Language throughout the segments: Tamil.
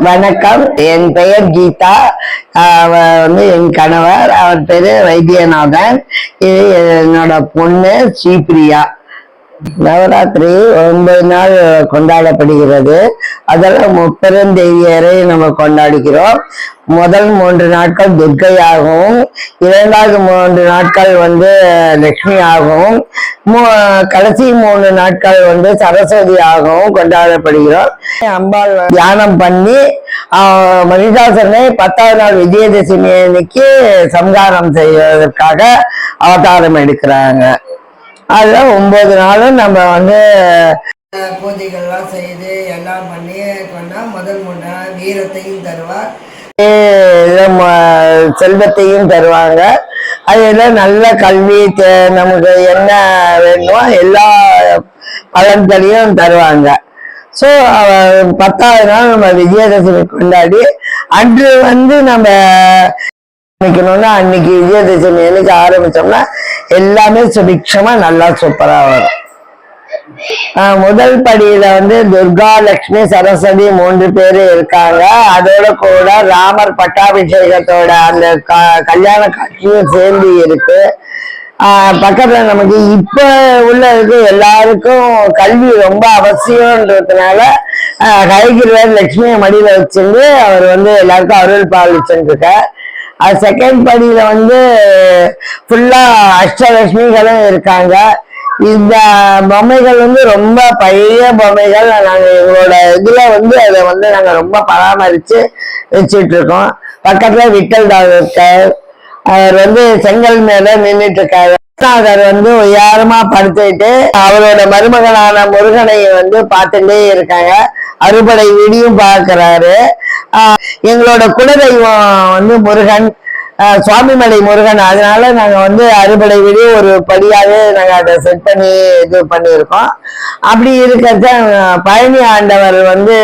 வணக்கம். என் பெயர் கீதா. அவர் வந்து என் கணவர். அவர் பேரு வைத்தியநாதன். இது என்னோட பொண்ணு ஸ்ரீபிரியா. நவராத்திரி ஒன்பது நாள் கொண்டாடப்படுகிறது. அதெல்லாம் முப்பெரும் தேவியரை நம்ம கொண்டாடுகிறோம் முதல் மூன்று நாட்கள் துர்க்கையாகவும் இரண்டாவது மூன்று நாட்கள் வந்து லக்ஷ்மியாகவும் மூ கடைசி மூணு நாட்கள் வந்து சரஸ்வதியாகவும் கொண்டாடப்படுகிறோம். அம்பாள் தியானம் பண்ணி ஆஹ், பத்தாவது நாள் விஜயதசமி அன்னைக்கு சம்ஹாரம் செய்வதற்காக அவதாரம் எடுக்கிறாங்க. அதுல ஒன்பது நாளும் நம்ம வந்து பூஜைகள்லாம் செய்து எல்லாம் பண்ணி கொண்டா முதல் நாள் வீரத்தையும் தருவார். செல்வத்தையும் தருவாங்க. அதுல நல்ல கல்வி தே- நமக்கு என்ன வேணுமோ எல்லா பலன்களையும் தருவாங்க. ஸோ பத்தாவது நாள் நம்ம விஜயதசமி கொண்டாடி அன்று வந்து நம்ம ஆரம்பிக்கணும்னா அன்னைக்கு விஜயதசமி அன்னைக்கு ஆரம்பிச்சோம்னா எல்லாமே சுபிக்ஷமா நல்லா சூப்பரா வரும். ஆஹ் முதல் படியில வந்து துர்கா லட்சுமி சரஸ்வதி மூன்று பேரு இருக்காங்க. அதோட கூட ராமர் பட்டாபிஷேகத்தோட அந்த க- கல்யாண காட்சியும் சேர்ந்து இருக்கு. பக்கத்துல நமக்கு இப்ப உள்ள இருக்கு எல்லாருக்கும் கல்வி ரொம்ப அவசியம்ன்றதுனால ஆஹ் ஹயகிரிவர் லட்சுமியை மடியில வச்சிருந்து அவர் வந்து எல்லாருக்கும் அருள் பாலிச்சுட்டு அது செகண்ட் படியில் வந்து ஃபுல்லாக அஷ்டலட்சுமிகளும் இருக்காங்க. இந்த பொம்மைகள் வந்து ரொம்ப பழைய பொம்மைகள். நாங்கள் எங்களோட இதில் வந்து அதை வந்து நாங்கள் ரொம்ப பராமரித்து வச்சுட்டு இருக்கோம். விட்டல் டாக்டர் இருக்கார் அவர் வந்து செங்கல் மேலே நின்றுட்டு இருக்காரு. அவர் வந்து உயரமா படுத்துக்கிட்டு அவரோட மருமகனான முருகனை வந்து பார்த்துட்டே இருக்காங்க. அறுபடை வீடியும் பார்க்கறாரு. எங்களோட குலதெய்வம் வந்து முருகன் சுவாமிமலை முருகன். அதனால நாங்க வந்து அறுபடை வீடியோ ஒரு படியாவே நாங்க அதை செட் பண்ணி இது பண்ணியிருக்கோம். அப்படி இருக்கிறத பழனி ஆண்டவர் வந்து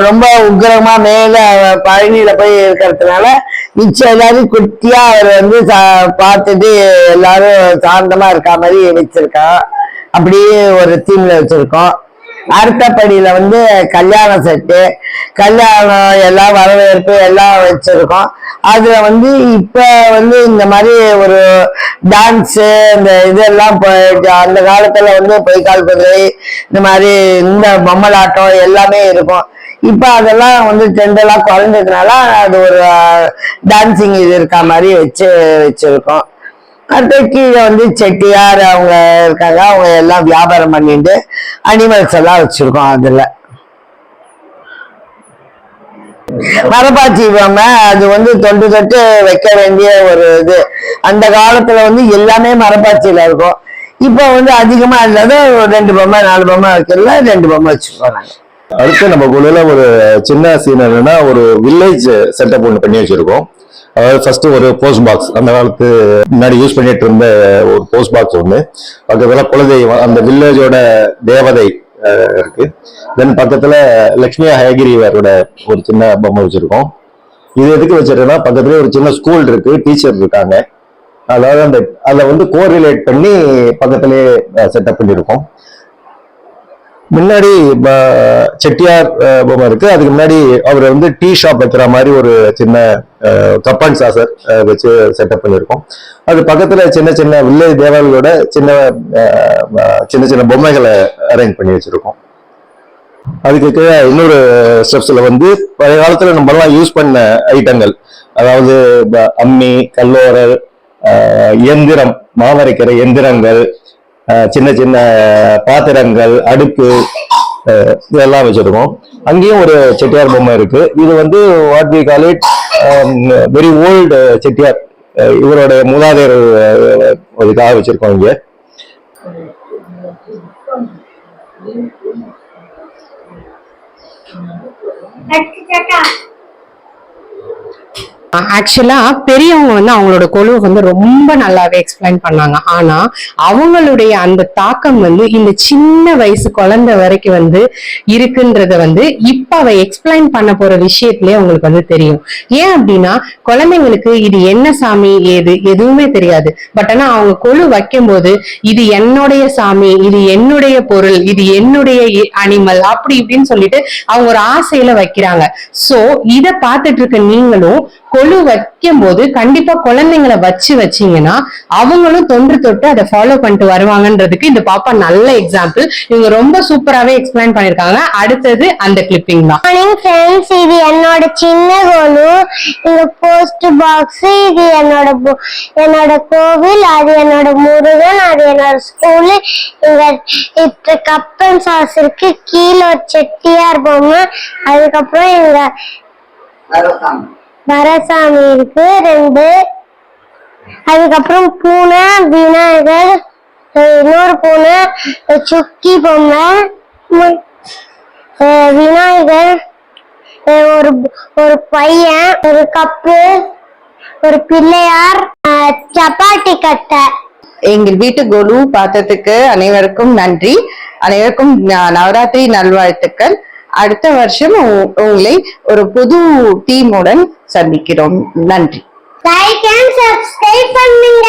ரொம்ப உக்கிரமா மேல பழனியில போய் இருக்கிறதுனால மிச்சம் எல்லாரும் குட்டியா அவர் வந்து சா- பார்த்துட்டு எல்லாரும் சாந்தமா இருக்க மாதிரி வச்சிருக்கோம் அப்படியே ஒரு தீம்ல வச்சிருக்கோம். அடுத்த படியில வந்து கல்யாண செட்டு கல்யாணம் எல்லாம் வரவேற்பு எல்லாம் வச்சிருக்கோம். அதுல வந்து இப்ப வந்து இந்த மாதிரி ஒரு டான்ஸு இந்த இதெல்லாம் அந்த காலத்துல வந்து பொய்க்கால் குதிரை இந்த மாதிரி இந்த பொம்மலாட்டம் எல்லாமே இருக்கும். இப்போ அதெல்லாம் வந்து டெண்டெல்லாம் குறைஞ்சதுனால அது ஒரு டான்சிங் இது இருக்க மாதிரி வச்சு வச்சுருக்கோம். அடுத்து கீழே வந்து செட்டியார் அவங்க இருக்காங்க. அவங்க எல்லாம் வியாபாரம் பண்ணிட்டு அனிமல்ஸ் எல்லாம் வச்சிருக்கோம் அதுல. மரபாச்சி பொம்மை அது வந்து தொண்டு தொட்டு வைக்க வேண்டிய ஒரு இது. அந்த காலத்துல வந்து எல்லாமே மரபாச்சியில இருக்கும். இப்போ வந்து அதிகமா இல்லாத ஒரு ரெண்டு பொம்மை நாலு பொம்மை வைக்கல ரெண்டு பொம்மை வச்சிருக்கோம் நாங்க. அடுத்து நம்ம குழுல ஒரு சின்ன சீன் என்னன்னா ஒரு வில்லேஜ் செட்டப் ஒன்று பண்ணி வச்சிருக்கோம். அதாவது ஃபர்ஸ்ட் ஒரு போஸ்ட் பாக்ஸ் அந்த காலத்து முன்னாடி யூஸ் பண்ணிட்டு இருந்த ஒரு போஸ்ட் பாக்ஸ் ஒன்று பக்கத்துல குலதெய்வம் அந்த வில்லேஜோட தேவதை இருக்கு. தென் பக்கத்துல லக்ஷ்மி ஹயகிரிவரோட ஒரு சின்ன பொம்மை வச்சிருக்கோம். இது எதுக்கு வச்சிருக்கேன்னா பக்கத்துல ஒரு சின்ன ஸ்கூல் இருக்கு. டீச்சர் இருக்காங்க. அதாவது அந்த அதை வந்து கோரிலேட் பண்ணி பக்கத்துலேயே செட்டப் பண்ணியிருக்கோம் முன்னாடி செட்டியார் பொம்மை இருக்கு. அதுக்கு முன்னாடி அவர் வந்து டீ ஷாப் வைக்கிற மாதிரி ஒரு சின்ன கப்பன் சாசர் வச்சு செட்டப் பண்ணியிருக்கோம். அது பக்கத்துல சின்ன சின்ன வில்லேஜ் தேவாலயோட சின்ன சின்ன சின்ன பொம்மைகளை அரேஞ்ச் பண்ணி வச்சிருக்கோம். அதுக்கு கீழே இன்னொரு ஸ்டெப்ஸ்ல வந்து பழைய காலத்துல நம்ம எல்லாம் யூஸ் பண்ண ஐட்டங்கள். அதாவது ப- அம்மி கல்லோரல் இயந்திரம் எந்திரம் மாவரைக்கிற எந்திரங்கள் சின்ன சின்ன பாத்திரங்கள் அடுப்பு இதெல்லாம் வச்சிருக்கோம். அங்கேயும் ஒரு செட்டியார் பொம்மை இருக்கு. இது வந்து what we call it very old Chettiar. இவருடைய இவரோட மூதாதையர் அஹ், இதுக்காக வச்சிருக்கோம் இங்க. ஆக்சுவலா பெரியவங்க வந்து அவங்களோட கொழுவை வந்து ரொம்ப நல்லாவே எக்ஸ்பிளைன் பண்ணாங்க. ஆனா அவங்களுடைய அந்த தாக்கம் வந்து இந்த சின்ன வயசு குழந்தை வரைக்கும் வந்து இருக்குன்றத வந்து இப்ப அவ எக்ஸ்பிளைன் பண்ண போற விஷயத்திலே அவங்களுக்கு வந்து தெரியும். ஏன் அப்படின்னா குழந்தைங்களுக்கு இது என்ன சாமி ஏது எதுவுமே தெரியாது. பட் ஆனா அவங்க கொழு வைக்கும்போது இது என்னுடைய சாமி இது என்னுடைய பொருள் இது என்னுடைய அனிமல் அப்படி இப்படின்னு சொல்லிட்டு அவங்க ஒரு ஆசையில வைக்கிறாங்க. சோ இத பார்த்துட்டு இருக்க நீங்களும் கொழு வைக்கும் போது கண்டிப்பா குழந்தைங்களை வச்சு வச்சீங்கன்னா அவங்களும் தொன்று தொட்டு அதை ஃபாலோ பண்ணிட்டு வருவாங்கன்றதுக்கு இந்த பாப்பா நல்ல எக்ஸாம்பிள் இவங்க ரொம்ப சூப்பராவே எக்ஸ்பிளைன் பண்ணிருக்காங்க அடுத்தது அந்த கிளிப்பிங் தான். மார்னிங் ஃப்ரெண்ட்ஸ் இது என்னோட சின்ன கோலு. இந்த போஸ்ட் பாக்ஸ் இது என்னோட பு- என்னோட கோவில் அது என்னோட முருகன் அது என்னோட ஸ்கூலு இங்க கப்பன் சாஸ் இருக்கு. கீழே ஒரு செட்டியார் பொம்மை. அதுக்கப்புறம் இங்க வரசாமி இருக்கு ரெண்டு. அதுக்கப்புறம் பூனை விநாயகர் இன்னொரு பூனை சுக்கி பொம்மை விநாயகர் ஒரு ஒரு பையன் ஒரு கப்பு ஒரு பிள்ளையார் சப்பாத்தி கட்டை. எங்கள் வீட்டு கொலு பார்த்ததுக்கு அனைவருக்கும் நன்றி. அனைவருக்கும் நவராத்திரி நல்வாழ்த்துக்கள். அடுத்த வருஷம் உங்களை ஒரு புது டீமுடன் சந்திக்கிறோம். நன்றி. லைக் அண்ட் சப்ஸ்கிரைப் பண்ணுங்க.